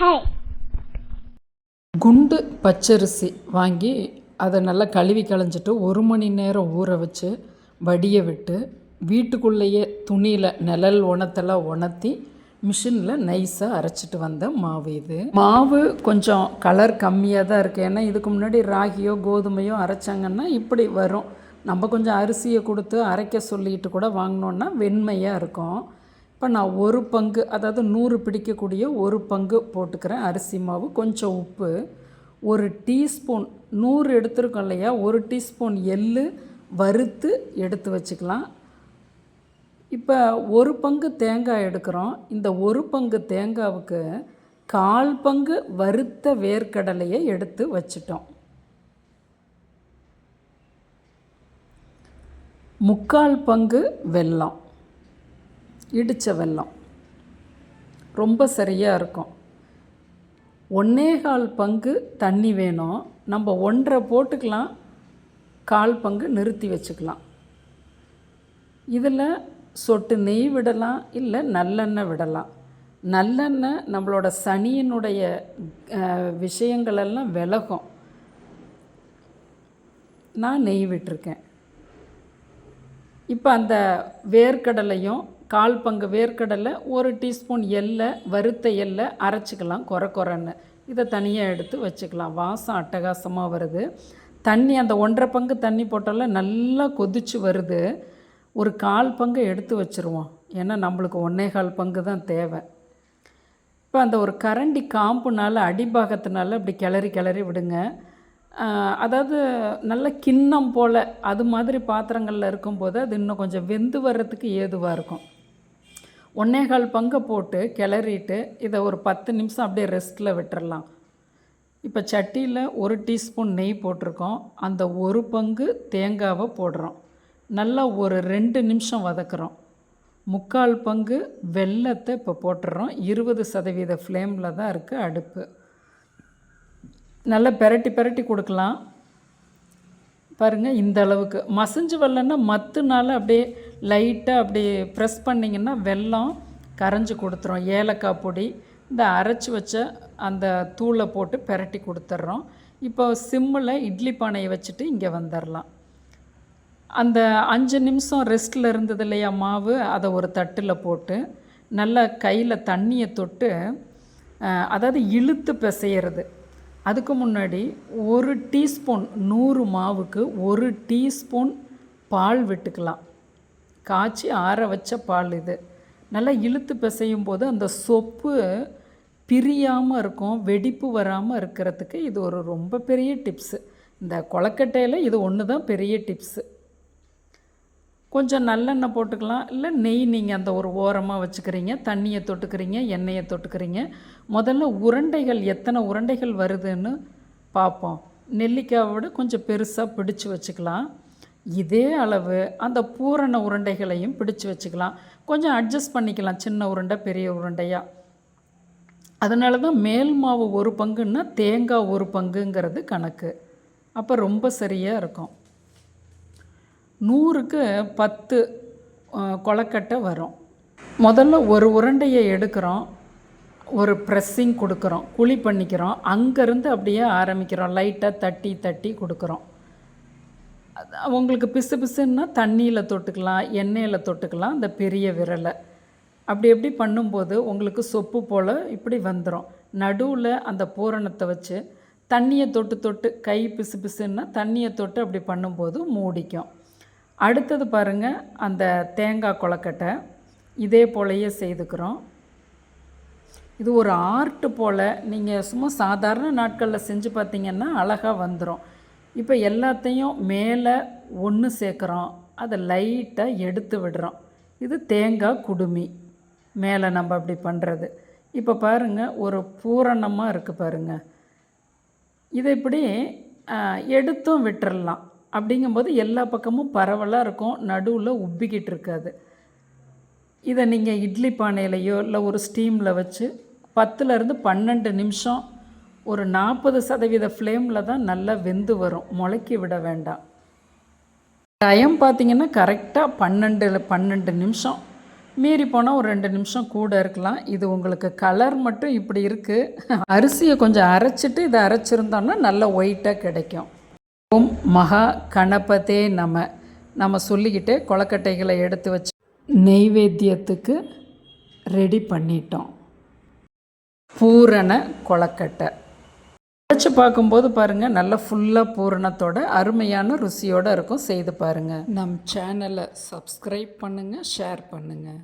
Hi குண்டு பச்சரிசி வாங்கி அதை நல்லா கழுவி களைஞ்சிட்டு ஒரு மணி நேரம் ஊற வச்சு வடிய விட்டு வீட்டுக்குள்ளேயே துணியில் நிழல் உணத்தெல்லாம் உணர்த்தி மிஷினில் நைஸாக அரைச்சிட்டு வந்த மாவு இது. மாவு கொஞ்சம் கலர் கம்மியாக தான் இருக்குது ஏன்னா இதுக்கு முன்னாடி ராகியோ கோதுமையோ அரைச்சாங்கன்னா இப்படி வரும். நம்ம கொஞ்சம் அரிசியை கொடுத்து அரைக்க சொல்லிட்டு கூட வாங்கினோன்னா வெண்மையாக இருக்கும். இப்போ நான் ஒரு பங்கு அதாவது நூறு பிடிக்கக்கூடிய ஒரு பங்கு போட்டுக்கிறேன். அரிசி மாவு கொஞ்சம் உப்பு ஒரு டீஸ்பூன் நூறு எடுத்துருக்கோம் இல்லையா? ஒரு டீஸ்பூன் எள் வறுத்து எடுத்து வச்சுக்கலாம். இப்போ ஒரு பங்கு தேங்காய் எடுக்கிறோம். இந்த ஒரு பங்கு தேங்காவுக்கு கால் பங்கு வறுத்த வேர்க்கடலையை எடுத்து வச்சிட்டோம். முக்கால் பங்கு வெல்லம். இடித்த வெல்லம் ரொம்ப சரியாக இருக்கும். ஒன்னேகால் பங்கு தண்ணி வேணும். நம்ம ஒன்றரை போட்டுக்கலாம். கால் பங்கு நிறுத்தி வச்சுக்கலாம். இதில் சொட்டு நெய் விடலாம் இல்லை நல்லெண்ணெய் விடலாம். நல்லெண்ணெய் நம்மளோட சனியினுடைய விஷயங்களெல்லாம் விலகும். நான் நெய் விட்டிருக்கேன். இப்போ அந்த வேர்க்கடலையும் கால் பங்கு வேர்க்கடலை ஒரு டீஸ்பூன் எள்ளை வறுத்த எள்ளை அரைச்சிக்கலாம் குறை குறைன்னு இதை தனியாக எடுத்து வச்சுக்கலாம். வாசம் அட்டகாசமாக வருது. தண்ணி அந்த ஒன்றரை பங்கு தண்ணி போட்டால நல்லா கொதிச்சு வருது. ஒரு கால் பங்கு எடுத்து வச்சுருவோம். ஏன்னா நம்மளுக்கு ஒன்றே கால் பங்கு தான் தேவை. இப்போ அந்த ஒரு கரண்டி காம்புனால் அடிபாகத்தினால இப்படி கிளறி கிளறி விடுங்க. அதாவது நல்ல கிண்ணம் போல் அது மாதிரி பாத்திரங்களில் இருக்கும்போது அது இன்னும் கொஞ்சம் வெந்து வர்றதுக்கு ஏதுவாக இருக்கும். ஒன்னேகால் பங்கை போட்டு கிளறிட்டு இதை ஒரு பத்து நிமிஷம் அப்படியே ரெஸ்ட்டில் விட்டுறலாம். இப்போ சட்டியில் ஒரு டீஸ்பூன் நெய் போட்டிருக்கோம். அந்த ஒரு பங்கு தேங்காவை போடுறோம். நல்லா ஒரு ரெண்டு நிமிஷம் வதக்குறோம். முக்கால் பங்கு வெல்லத்தை இப்போ போட்டுடுறோம் இருபது சதவீத ஃப்ளேமில் தான் இருக்குது அடுப்பு. நல்லா பெரட்டி பெரட்டி கொடுக்கலாம். பாருங்கள் இந்த அளவுக்கு. மசிஞ்சு வரலன்னா மத்துனால அப்படியே லைட்டாக அப்படி ப்ரெஸ் பண்ணிங்கன்னா வெல்லம் கரைஞ்சி கொடுத்துரும். ஏலக்காய் பொடி இந்த அரைச்சி வச்ச அந்த தூளை போட்டு பெரட்டி கொடுத்துட்றோம் இப்போ சிம்மில் இட்லி பானையை வச்சுட்டு இங்கே வந்துடலாம் அந்த அஞ்சு நிமிஷம் ரெஸ்ட்டில் இருந்தது இல்லையா மாவு அதை ஒரு தட்டில் போட்டு நல்லா கையில் தண்ணியை தொட்டு அதாவது இழுத்து பிசையிறது. அதுக்கு முன்னாடி ஒரு டீஸ்பூன் நூறு மாவுக்கு ஒரு டீஸ்பூன் பால் விட்டுக்கலாம். காய்ச்சி ஆற வச்ச பால் இது. நல்லா இழுத்து பிசையும் போது அந்த சொப்பு பிரியாமல் இருக்கும் வெடிப்பு வராமல் இருக்கிறதுக்கு இது ஒரு ரொம்ப பெரிய டிப்ஸு. இந்த கொழக்கட்டையில் இது ஒன்று தான் பெரிய டிப்ஸு. கொஞ்சம் நல்லெண்ணெய் போட்டுக்கலாம். இல்லை நெய் நீங்கள் அந்த ஒரு ஓரமாக வச்சுக்கிறீங்க தண்ணியை தொட்டுக்கிறீங்க எண்ணெயை தொட்டுக்கிறீங்க. முதல்ல உருண்டைகள் எத்தனை உருண்டைகள் வருதுன்னு பார்ப்போம். நெல்லிக்காவை விட கொஞ்சம் பெருசாக பிடிச்சு வச்சுக்கலாம். இதே அளவு அந்த பூரண உருண்டைகளையும் பிடிச்சு வச்சுக்கலாம். கொஞ்சம் அட்ஜஸ்ட் பண்ணிக்கலாம். சின்ன உருண்டை பெரிய உருண்டையாக அதனால தான் மேல் மாவு ஒரு பங்குன்னா தேங்காய் ஒரு பங்குங்கிறது கணக்கு. அப்போ ரொம்ப சரியாக இருக்கும். நூறுக்கு பத்து அஹ், கொழக்கட்டை வரும். முதல்ல ஒரு உருண்டையை எடுக்கிறோம். ஒரு ப்ரெஸ்ஸிங் கொடுக்குறோம். குழி பண்ணிக்கிறோம். அங்கேருந்து அப்படியே ஆரம்பிக்கிறோம். லைட்டாக தட்டி தட்டி கொடுக்குறோம். உங்களுக்கு பிசு பிசுன்னா தண்ணியில் தொட்டுக்கலாம் எண்ணெயில் தொட்டுக்கலாம் அந்த பெரிய விரலை. அப்படி எப்படி பண்ணும்போது உங்களுக்கு சொப்பு போல் இப்படி வந்துடும் நடுவில் அந்த பூரணத்தை வச்சு தண்ணியை தொட்டு தொட்டு கை பிசு பிசுன்னா தண்ணியை தொட்டு அப்படி பண்ணும்போது மூடிக்கும். அடுத்தது பாருங்கள் அந்த தேங்காய் கொழக்கட்டை. இதே போலயே செய்துக்கிறோம். இது ஒரு ஆர்ட் போல் நீங்கள் சும்மா சாதாரண நாட்களில் செஞ்சு பார்த்தீங்கன்னா அழகாக வந்துடும் இப்போ எல்லாத்தையும் மேலே ஒன்று சேர்க்குறோம். அதை லைட்டாக எடுத்து விடுறோம். இது தேங்காய் குடுமி. மேலே நம்ம அப்படி பண்ணுறது. இப்போ பாருங்கள் ஒரு பூரணமாக இருக்குது பாருங்கள் இதை இப்படி எடுத்தும் விட்டுறலாம். அப்படிங்கும்போது எல்லா பக்கமும் பரவலாக இருக்கும். நடுவில் உப்பிக்கிட்டு இருக்காது. இதை நீங்கள் இட்லி பானையிலையோ இல்லை ஒரு ஸ்டீமில் வச்சு பத்துலேருந்து பன்னெண்டு நிமிஷம் ஒரு நாற்பது சதவீத ஃப்ளேமில் தான் நல்லா வெந்து வரும். முளைக்கி விட வேண்டாம். டைம் பார்த்திங்கன்னா கரெக்டாக பன்னெண்டு பன்னெண்டு நிமிஷம். மீறி போனால் ஒரு ரெண்டு நிமிஷம் கூட இருக்கலாம். இது உங்களுக்கு கலர் மட்டும் இப்படி இருக்குது அரிசியை கொஞ்சம் அரைச்சிட்டு இதை அரைச்சிருந்தோம்னா நல்ல ஒயிட்டாக கிடைக்கும். ஓம் மகா கணபதே நம. நம்ம சொல்லிக்கிட்டே கொலக்கட்டைகளை எடுத்து வச்சு நெய்வேத்தியத்துக்கு ரெடி பண்ணிட்டோம். பூரண கொலக்கட்டை வச்சு பார்க்கும்போது பாருங்கள் நல்லா ஃபுல்லாக பூரணத்தோட அருமையான ருசியோடு இருக்கும். செய்து பாருங்கள் நம் சேனலை சப்ஸ்கிரைப் பண்ணுங்கள் ஷேர் பண்ணுங்கள்